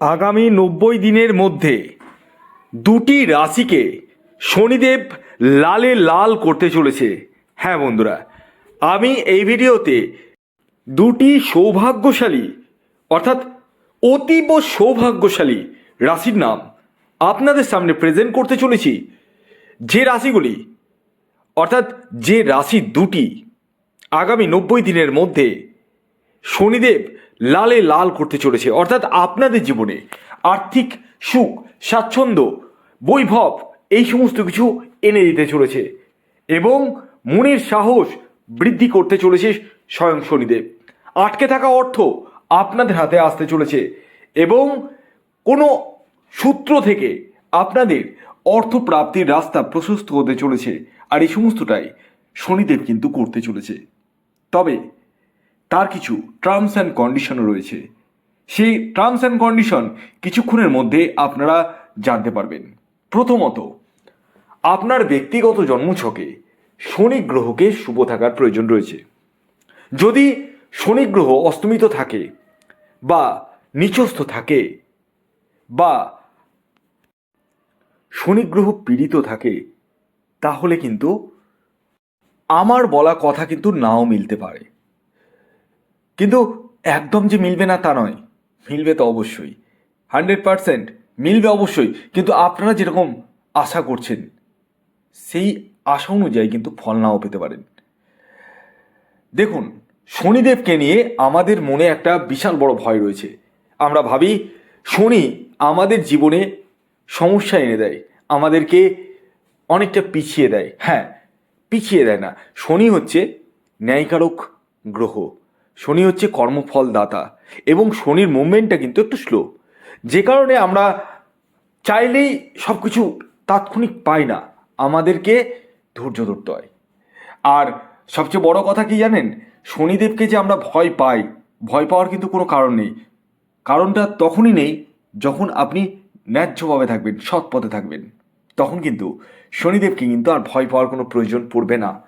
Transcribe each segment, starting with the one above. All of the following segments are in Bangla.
আগামী নব্বই দিনের মধ্যে দুটি রাশিকে শনিদেব লালে লাল করতে চলেছে। হ্যাঁ বন্ধুরা, আমি এই ভিডিওতে দুটি সৌভাগ্যশালী, অর্থাৎ অতীব সৌভাগ্যশালী রাশির নাম আপনাদের সামনে প্রেজেন্ট করতে চলেছি। যে রাশিগুলি, অর্থাৎ যে রাশি দুটি, আগামী নব্বই দিনের মধ্যে শনিদেব লালে লাল করতে চলেছে। অর্থাৎ আপনাদের জীবনে আর্থিক সুখ, স্বাচ্ছন্দ্য, বৈভব, এই সমস্ত কিছু এনে দিতে চলেছে এবং মনের সাহস বৃদ্ধি করতে চলেছে স্বয়ং শনিদেব। আটকে থাকা অর্থ আপনাদের হাতে আসতে চলেছে এবং কোনো সূত্র থেকে আপনাদের অর্থ প্রাপ্তির রাস্তা প্রশস্ত হতে চলেছে। আর এই সমস্তটাই শনিদেব কিন্তু করতে চলেছে। তবে তার কিছু টার্মস অ্যান্ড কন্ডিশনও রয়েছে। সেই টার্মস অ্যান্ড কন্ডিশন কিছুক্ষণের মধ্যে আপনারা জানতে পারবেন। প্রথমত, আপনার ব্যক্তিগত জন্মছকে শনি গ্রহকে শুভ থাকার প্রয়োজন রয়েছে। যদি শনি গ্রহ অস্তমিত থাকে বা নিচস্থ থাকে বা শনি গ্রহ পীড়িত থাকে, তাহলে কিন্তু আমার বলা কথা কিন্তু নাও মিলতে পারে। কিন্তু একদম যে মিলবে না তা নয়। মিলবে তো অবশ্যই। হান্ড্রেড পারসেন্ট মিলবে অবশ্যই। কিন্তু আপনারা যেরকম আশা করছেন, সেই আশা অনুযায়ী কিন্তু ফল নাও পেতে পারেন। দেখুন, শনিদেবকে নিয়ে আমাদের মনে একটা বিশাল বড় ভয় রয়েছে। আমরা ভাবি, শনি আমাদের জীবনে সমস্যা এনে দেয়, আমাদেরকে অনেকটা পিছিয়ে দেয়। হ্যাঁ পিছিয়ে দেয় না। শনি হচ্ছে ন্যায়কারক গ্রহ। শনি হচ্ছে কর্মফল দাতা এবং শনির মুভমেন্টটা কিন্তু একটু স্লো যে কারণে আমরা চাইলেই সব কিছু তাৎক্ষণিক পাই না। আমাদেরকে ধৈর্য ধরতে হয়। আর সবচেয়ে বড় কথা কি জানেন? শনিদেবকে যে আমরা ভয় পাই, ভয় পাওয়ার কিন্তু কোনো কারণ নেই। কারণটা তখনই নেই যখন আপনি ন্যায্যভাবে থাকবেন, সৎ পথে থাকবেন। তখন কিন্তু শনিদেবকে কিন্তু আর ভয় পাওয়ার কোনো প্রয়োজন পড়বে না।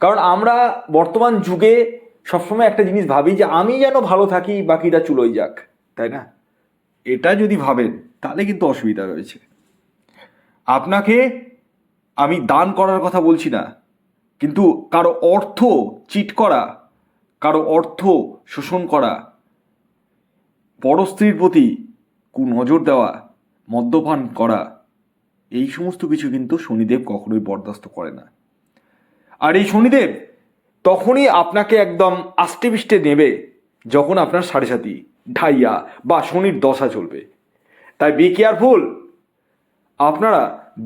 কারণ আমরা বর্তমান যুগে সবসময় একটা জিনিস ভাবি যে আমি যেন ভালো থাকি, বাকিটা চুলোই যাক, তাই না? এটা যদি ভাবেন, তাহলে কিন্তু অসুবিধা রয়েছে। আপনাকে আমি দান করার কথা বলছি না, কিন্তু কারও অর্থ চিট করা, কারও অর্থ শোষণ করা, বড় স্ত্রীর প্রতি কুনজর দেওয়া, মদ্যপান করা, এই সমস্ত কিছু কিন্তু শনিদেব কখনোই বরদাস্ত করে না। আর এই শনিদেব তখনই আপনাকে একদম আষ্টে পিষ্টে নেবে যখন আপনার সাড়ে সাথী ঢাইয়া বা শনির দশা চলবে। তাই বি কেয়ারফুল আপনারা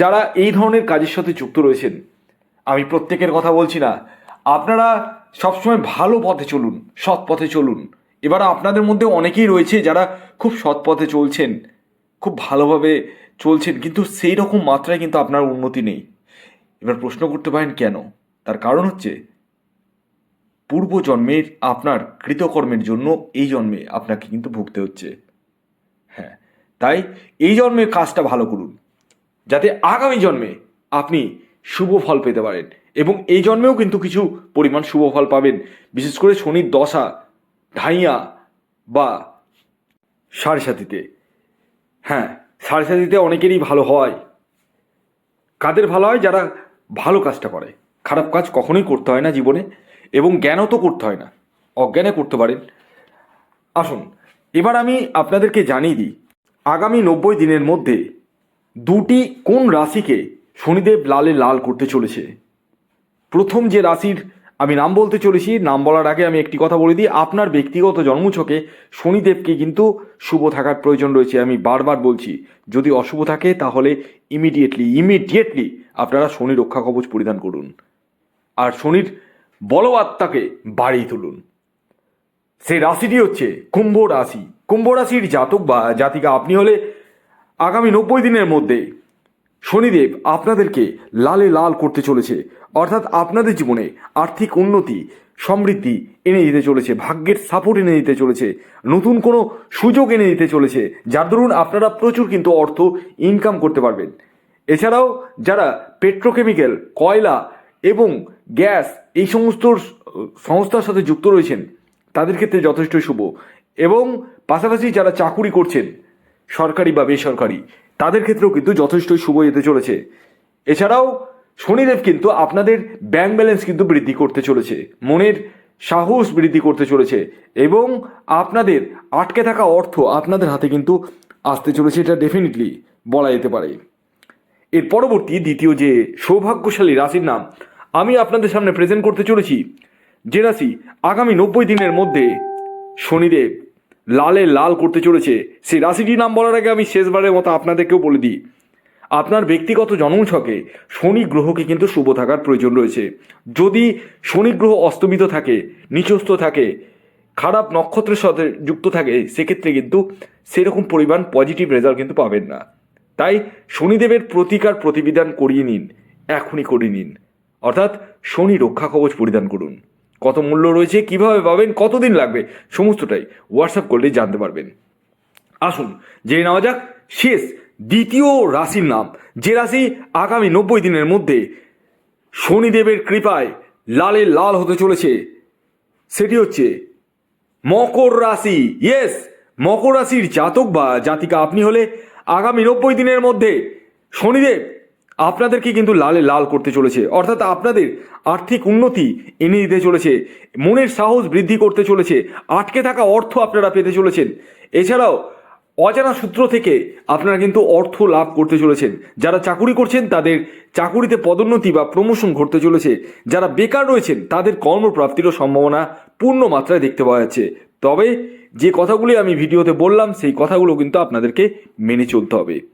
যারা এই ধরনের কাজের সাথে যুক্ত রয়েছেন, আমি প্রত্যেকের কথা বলছি না, আপনারা সবসময় ভালো পথে চলুন, সৎ পথে চলুন। এবার আপনাদের মধ্যে অনেকেই রয়েছে যারা খুব সৎ পথে চলছেন, খুব ভালোভাবে চলছেন, কিন্তু সেই রকম মাত্রায় কিন্তু আপনার উন্নতি নেই। এবার প্রশ্ন করতে পারেন কেন? তার কারণ হচ্ছে পূর্বজন্মের আপনার কৃতকর্মের জন্য এই জন্মে আপনাকে কিন্তু ভুগতে হচ্ছে। হ্যাঁ তাই এই জন্মের কাজটা ভালো করুন। যাতে আগামী জন্মে আপনি শুভ ফল পেতে পারেন এবং এই জন্মেও কিন্তু কিছু পরিমাণ শুভ ফল পাবেন। বিশেষ করে শনির দশা, ঢাইয়া বা সাড়ে সাথীতে হ্যাঁ সাড়ে সাথীতে অনেকেরই ভালো হয়। কাদের ভালো হয়? যারা ভালো কাজটা করে। খারাপ কাজ কখনোই করতে হয় না জীবনে। এবং জ্ঞানও তো করতে হয় না। অজ্ঞানে করতে পারেন। আসুন, এবার আমি আপনাদেরকে জানিয়ে দিই, আগামী নব্বই দিনের মধ্যে দুটি কোন রাশিকে শনিদেব লালে লাল করতে চলেছে? প্রথম যে রাশির আমি নাম বলতে চলেছি, নাম বলার আগে আমি একটি কথা বলে দিই, আপনার ব্যক্তিগত জন্মছকে শনিদেবকে কিন্তু শুভ থাকার প্রয়োজন রয়েছে। আমি বারবার বলছি, যদি অশুভ থাকে তাহলে ইমিডিয়েটলি ইমিডিয়েটলি আপনারা শনি রক্ষা কবচ পরিধান করুন। আর শনির বলবাত্মাকে বাড়িয়ে তুলুন। সেই রাশিটি হচ্ছে কুম্ভ রাশি। কুম্ভ রাশির জাতক বা জাতিকা, আপনি হলে আগামী নব্বই দিনের মধ্যে শনিদেব আপনাদেরকে লালে লাল করতে চলেছে। অর্থাৎ আপনাদের জীবনে আর্থিক উন্নতি, সমৃদ্ধি এনে দিতে চলেছে, ভাগ্যের সাপোর্ট এনে দিতে চলেছে, নতুন কোনো সুযোগ এনে দিতে চলেছে, যার দরুন আপনারা প্রচুর কিন্তু অর্থ ইনকাম করতে পারবেন। এছাড়াও যারা পেট্রোকেমিক্যাল কয়লা এবং গ্যাস এই সমস্ত সংস্থার সাথে যুক্ত রয়েছেন, তাদের ক্ষেত্রে যথেষ্ট শুভ। এবং পাশাপাশি যারা চাকুরি করছেন, সরকারি বা বেসরকারি, তাদের ক্ষেত্রেও কিন্তু যথেষ্টই শুভ যেতে চলেছে। এছাড়াও শনিদেব কিন্তু আপনাদের ব্যাংক ব্যালেন্স কিন্তু বৃদ্ধি করতে চলেছে, মনের সাহস বৃদ্ধি করতে চলেছে এবং আপনাদের আটকে থাকা অর্থ আপনাদের হাতে কিন্তু আসতে চলেছে, এটা ডেফিনেটলি বলা যেতে পারে। এর পরবর্তী দ্বিতীয় যে সৌভাগ্যশালী রাশির নাম আমি আপনাদের সামনে প্রেজেন্ট করতে চলেছি। যে রাশি আগামী নব্বই দিনের মধ্যে শনিদেব লালে লাল করতে চলেছে। সেই রাশিটির নাম বলার আগে আমি শেষবারের মতো আপনাদেরকেও বলে দিই। আপনার ব্যক্তিগত জন্মছকে শনি গ্রহকে কিন্তু শুভ থাকার প্রয়োজন রয়েছে। যদি শনি গ্রহ অস্তমিত থাকে, নিচস্থ থাকে, খারাপ নক্ষত্রের সাথে যুক্ত থাকে, সেক্ষেত্রে কিন্তু সেরকম পরিমাণ পজিটিভ রেজাল্ট কিন্তু পাবেন না। তাই শনিদেবের প্রতিকার প্রতিবিধান করিয়ে নিন, এখনই করে নিন। অর্থাৎ শনি রক্ষা কবচ পরিধান করুন। কত মূল্য রয়েছে, কীভাবে পাবেন, কতদিন লাগবে, সমস্তটাই হোয়াটসঅ্যাপ করলে জানতে পারবেন। আসুন, জেনে নেওয়া যাক, শেষ দ্বিতীয় রাশির নাম। যে রাশি আগামী নব্বই দিনের মধ্যে শনিদেবের কৃপায় লালে লাল হতে চলেছে, সেটি হচ্ছে মকর রাশি। ইয়েস মকর রাশির জাতক বা জাতিকা, আপনি হলে আগামী নব্বই দিনের মধ্যে শনিদেব আপনাদেরকে কিন্তু লালে লাল করতে চলেছে। অর্থাৎ আপনাদের আর্থিক উন্নতি এনে দিতে চলেছে। মনের সাহস বৃদ্ধি করতে চলেছে। আটকে থাকা অর্থ আপনারা পেতে চলেছেন। এছাড়াও অজানা সূত্র থেকে আপনারা কিন্তু অর্থ লাভ করতে চলেছেন। যারা চাকুরি করছেন, তাদের চাকুরিতে পদোন্নতি বা প্রমোশন ঘটতে চলেছে। যারা বেকার রয়েছেন, তাদের কর্মপ্রাপ্তিরও সম্ভাবনা পূর্ণ মাত্রায় দেখতে পাওয়া যাচ্ছে। তবে যে কথাগুলি আমি ভিডিওতে বললাম, সেই কথাগুলো কিন্তু আপনাদেরকে মেনে চলতে হবে।